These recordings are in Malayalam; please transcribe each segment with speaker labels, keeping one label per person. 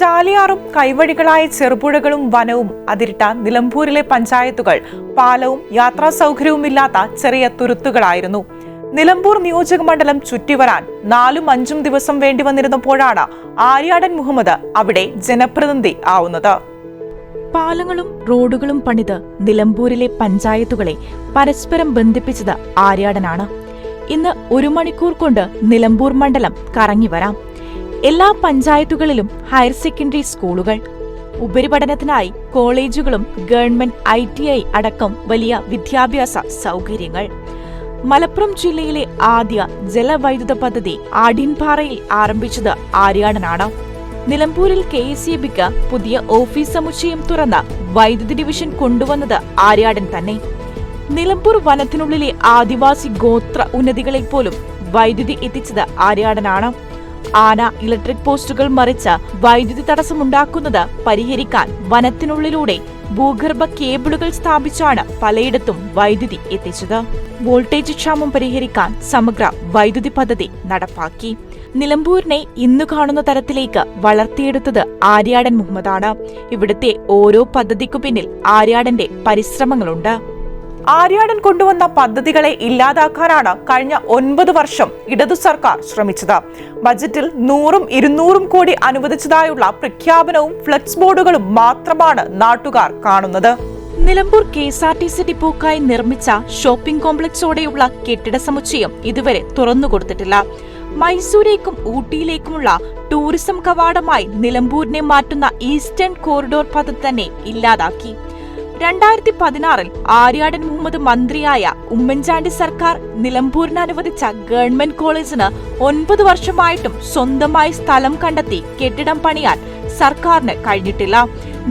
Speaker 1: ചാലിയാറും കൈവഴികളായ ചെറുപുഴകളും വനവും അതിരിട്ട നിലമ്പൂരിലെ പഞ്ചായത്തുകൾ പാലവും യാത്രാ സൗകര്യവുമില്ലാത്ത ചെറിയ തുരുത്തുകളായിരുന്നു. നിലമ്പൂർ നിയോജക മണ്ഡലം ചുറ്റിവരാൻ നാലും അഞ്ചും ദിവസം വേണ്ടി വന്നിരുന്നപ്പോഴാണ് ആര്യാടൻ മുഹമ്മദ് അവിടെ ജനപ്രതിനിധി ആവുന്നത്.
Speaker 2: പാലങ്ങളും റോഡുകളും പണിത് നിലമ്പൂരിലെ പഞ്ചായത്തുകളെ പരസ്പരം ബന്ധിപ്പിച്ചത് ആര്യാടനാണ്. ഇന്ന് ഒരു മണിക്കൂർ കൊണ്ട് നിലമ്പൂർ മണ്ഡലം കറങ്ങി വരാം എല്ലാ പഞ്ചായത്തുകളിലും ഹയർ സെക്കൻഡറി സ്കൂളുകൾ. ഉപരിപഠനത്തിനായി കോളേജുകളും ഗവൺമെന്റ് ഐ ടി ഐ അടക്കം വലിയ വിദ്യാഭ്യാസ സൗകര്യങ്ങൾ. മലപ്പുറം ജില്ലയിലെ ആദ്യ ജലവൈദ്യുത പദ്ധതി ആഢ്യൻപാറയിൽ ആരംഭിച്ചത് ആര്യാടനാണ്. നിലമ്പൂരിൽ കെ എസ് ഇ ബിക്ക് പുതിയ ഓഫീസ് സമുച്ചയം തുറന്ന വൈദ്യുതി ഡിവിഷൻ കൊണ്ടുവന്നത് ആര്യാടൻ തന്നെ. നിലമ്പൂർ വനത്തിനുള്ളിലെ ആദിവാസി ഗോത്ര ഉന്നതികളിൽ പോലും വൈദ്യുതി എത്തിച്ചത് ആര്യാടനാണ്. ആന ഇലക്ട്രിക് പോസ്റ്റുകൾ മറിച്ച് വൈദ്യുതി തടസ്സമുണ്ടാക്കുന്നത് പരിഹരിക്കാൻ വനത്തിനുള്ളിലൂടെ ഭൂഗർഭ കേബിളുകൾ സ്ഥാപിച്ചാണ് പലയിടത്തും വൈദ്യുതി എത്തിച്ചത്. വോൾട്ടേജ് ക്ഷാമം പരിഹരിക്കാൻ സമഗ്ര വൈദ്യുതി പദ്ധതി നടപ്പാക്കി. നിലമ്പൂരിനെ ഇന്നു കാണുന്ന തരത്തിലേക്ക് വളർത്തിയെടുത്തത് ആര്യാടൻ മുഹമ്മദാണ്. ഇവിടുത്തെ ഓരോ പദ്ധതിക്കു പിന്നിൽ ആര്യാടന്റെ പരിശ്രമങ്ങളുണ്ട്.
Speaker 1: ആര്യാടൻ കൊണ്ടുവന്ന പദ്ധതികളെ ഇല്ലാതാക്കാനാണ് കഴിഞ്ഞ ഒൻപത് വർഷം ഇടതു സർക്കാർ ശ്രമിച്ചത്. ബജറ്റിൽ നൂറും ഇരുന്നൂറും കോടി അനുവദിച്ചതായുള്ള പ്രഖ്യാപനവും ഫ്ലെക്സ് ബോർഡുകളും മാത്രമാണ് നാട്ടുകാർ കാണുന്നത്.
Speaker 2: Nilambur K S R T C ഡിപ്പോക്കായി നിർമ്മിച്ച ഷോപ്പിംഗ് കോംപ്ലക്സോടെയുള്ള കെട്ടിട സമുച്ചയം ഇതുവരെ തുറന്നുകൊടുത്തിട്ടില്ല. മൈസൂരേക്കും ഊട്ടിയിലേക്കുമുള്ള ടൂറിസം കവാടമായി നിലമ്പൂരിനെ മാറ്റുന്ന ഈസ്റ്റേൺ കോറിഡോർ പദ്ധതി തന്നെ ഇല്ലാതാക്കി. രണ്ടായിരത്തി പതിനാറിൽ ആര്യാടൻ മുഹമ്മദ് മന്ത്രിയായ ഉമ്മൻചാണ്ടി സർക്കാർ നിലമ്പൂരിന് അനുവദിച്ച ഗവൺമെന്റ് കോളേജിന് ഒൻപത് വർഷമായിട്ടും സ്വന്തമായി സ്ഥലം കണ്ടെത്തി കെട്ടിടം പണിയാൻ സർക്കാരിന് കഴിഞ്ഞിട്ടില്ല.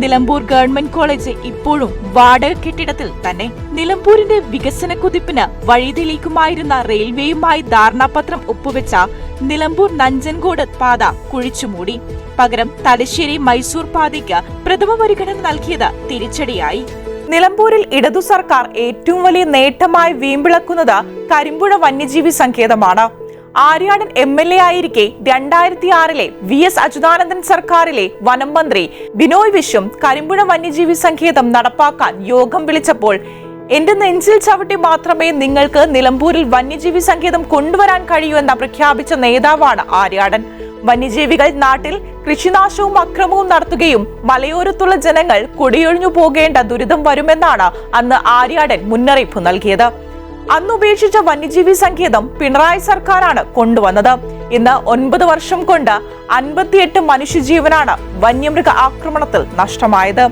Speaker 2: നിലമ്പൂർ ഗവൺമെന്റ് കോളേജ് ഇപ്പോഴും വാടക കെട്ടിടത്തിൽ തന്നെ. നിലമ്പൂരിന്റെ വികസന കുതിപ്പിന് വഴിതെളിക്കുമായിരുന്ന റെയിൽവേയുമായി ധാരണാപത്രം ഒപ്പുവെച്ച നിലമ്പൂർ നഞ്ചൻകോട് പാത കുഴിച്ചുമൂടി. പകരം തലശ്ശേരി മൈസൂർ പാതയ്ക്ക് പ്രഥമ പരിഗണന നൽകിയത് തിരിച്ചടിയായി.
Speaker 1: നിലമ്പൂരിൽ ഇടതു സർക്കാർ ഏറ്റവും വലിയ നേട്ടമായി വീമ്പിളക്കുന്നത് കരിമ്പുഴ വന്യജീവി സങ്കേതമാണ്. ആര്യാടൻ എം എൽ എ ആയിരിക്കെ രണ്ടായിരത്തി ആറിലെ വി എസ് അച്യുതാനന്ദൻ സർക്കാരിലെ വനം മന്ത്രി ബിനോയ് വിശ്വം കരിമ്പുഴ വന്യജീവി സങ്കേതം നടപ്പാക്കാൻ യോഗം വിളിച്ചപ്പോൾ എന്റെ നെഞ്ചിൽ ചവിട്ടി മാത്രമേ നിങ്ങൾക്ക് നിലമ്പൂരിൽ വന്യജീവി സങ്കേതം കൊണ്ടുവരാൻ കഴിയൂ എന്ന് പ്രഖ്യാപിച്ച നേതാവാണ് ആര്യാടൻ. വന്യജീവികൾ നാട്ടിൽ കൃഷിനാശവും അക്രമവും നടത്തുകയും മലയോരത്തുള്ള ജനങ്ങൾ കുടിയൊഴിഞ്ഞു പോകേണ്ട ദുരിതം വരുമെന്നാണ് അന്ന് ആര്യാടൻ മുന്നറിയിപ്പ് നൽകിയത്. അന്ന് ഉപേക്ഷിച്ച വന്യജീവി സങ്കേതം പിണറായി സർക്കാരാണ് കൊണ്ടുവന്നത്. ഇന്ന് ഒൻപത് വർഷം കൊണ്ട് അൻപത്തിയെട്ട് മനുഷ്യജീവനാണ് വന്യമൃഗ ആക്രമണത്തിൽ നഷ്ടമായത്.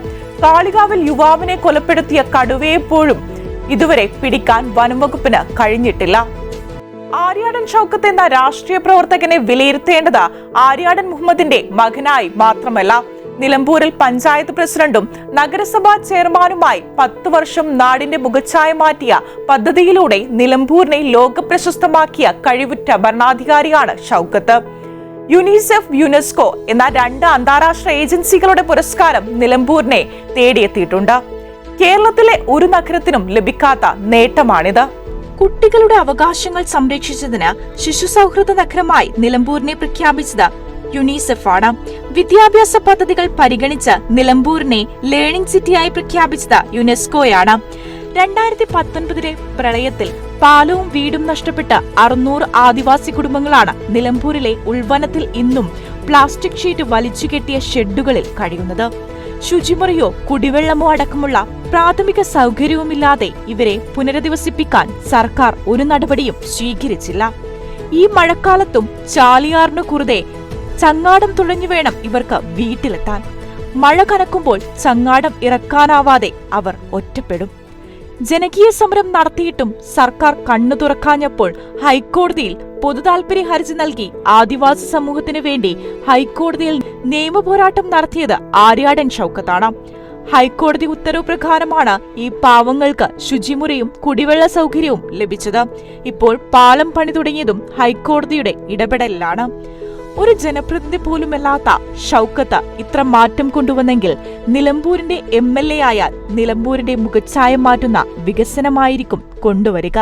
Speaker 1: കാളികാവിൽ യുവാവിനെ കൊലപ്പെടുത്തിയ കടുവയെപ്പോഴും ഇതുവരെ പിടിക്കാൻ വനംവകുപ്പിന് കഴിഞ്ഞിട്ടില്ല. ആര്യാടൻ ഷൗക്കത്ത് എന്ന രാഷ്ട്രീയ പ്രവർത്തകനെ വിലയിരുത്തേണ്ടത് ആര്യാടൻ മുഹമ്മദിന്റെ മകനായി മാത്രമല്ല. നിലമ്പൂരിൽ പഞ്ചായത്ത് പ്രസിഡന്റും നഗരസഭാ ചെയർമാനുമായി പത്ത് വർഷം നാടിന്റെ മുഖച്ഛായ മാറ്റിയ പദ്ധതിയിലൂടെ നിലമ്പൂരിനെ ലോകപ്രശസ്തമാക്കിയ കഴിവുറ്റ ഭരണാധികാരിയാണ് ഷൗക്കത്ത് യുനിസെഫ് യുനെസ്കോ എന്ന രണ്ട് അന്താരാഷ്ട്ര ഏജൻസികളുടെ പുരസ്കാരം നിലമ്പൂരിനെ തേടിയെത്തിയിട്ടുണ്ട്. കേരളത്തിലെ ഒരു നഗരത്തിനും ലഭിക്കാത്ത നേട്ടമാണിത്.
Speaker 2: കുട്ടികളുടെ അവകാശങ്ങൾ സംരക്ഷിച്ചതിന് ശിശു സൗഹൃദ നഗരമായി നിലമ്പൂരിനെ പ്രഖ്യാപിച്ചത് യുനിസെഫ് ആണ് വിദ്യാഭ്യാസ പദ്ധതികൾ പരിഗണിച്ച് നിലമ്പൂരിനെ ലേണിംഗ് സിറ്റിയായി പ്രഖ്യാപിച്ചത് യുനെസ്കോയാണ്. രണ്ടായിരത്തി പത്തൊൻപതിലെ പ്രളയത്തിൽ പാലവും വീടും നഷ്ടപ്പെട്ട അറുന്നൂറ് ആദിവാസി കുടുംബങ്ങളാണ് നിലമ്പൂരിലെ ഉൾവനത്തിൽ ഇന്നും പ്ലാസ്റ്റിക് ഷീറ്റ് വലിച്ചുകെട്ടിയ ഷെഡുകളിൽ കഴിയുന്നത്. ശുചിമുറിയോ കുടിവെള്ളമോ അടക്കമുള്ള പ്രാഥമിക സൗകര്യവുമില്ലാതെ ഇവരെ പുനരധിവസിപ്പിക്കാൻ സർക്കാർ ഒരു നടപടിയും സ്വീകരിച്ചില്ല. ഈ മഴക്കാലത്തും ചാലിയാറിനു കുറുതെ ചങ്ങാടം തുഴഞ്ഞു വേണം ഇവർക്ക് വീട്ടിലെത്താൻ. മഴ കനക്കുമ്പോൾ ചങ്ങാടം ഇറക്കാനാവാതെ അവർ ഒറ്റപ്പെടും. ജനകീയ സമരം നടത്തിയിട്ടും സർക്കാർ കണ്ണു തുറക്കാഞ്ഞപ്പോൾ ഹൈക്കോടതിയിൽ പൊതുതാൽപര്യ ഹർജി നൽകി ആദിവാസി സമൂഹത്തിനു വേണ്ടി ഹൈക്കോടതിയിൽ നിയമപോരാട്ടം നടത്തിയത് ആര്യാടൻ ഷൗക്കത്താണ്. ഹൈക്കോടതി ഉത്തരവ് പ്രകാരമാണ് ഈ പാവങ്ങൾക്ക് ശുചിമുറിയും കുടിവെള്ള സൗകര്യവും ലഭിച്ചത്. ഇപ്പോൾ പാലം പണി തുടങ്ങിയതും ഹൈക്കോടതിയുടെ ഇടപെടലിലാണ്. ഒരു ജനപ്രതിനിധി പോലുമല്ലാത്ത ഷൗക്കത്ത് ഇത്ര മാറ്റം കൊണ്ടുവന്നെങ്കിൽ നിലമ്പൂരിന്റെ എം എൽ എ ആയാൽ നിലമ്പൂരിന്റെ മുഖച്ഛായ മാറ്റുന്ന വികസനമായിരിക്കും കൊണ്ടുവരിക.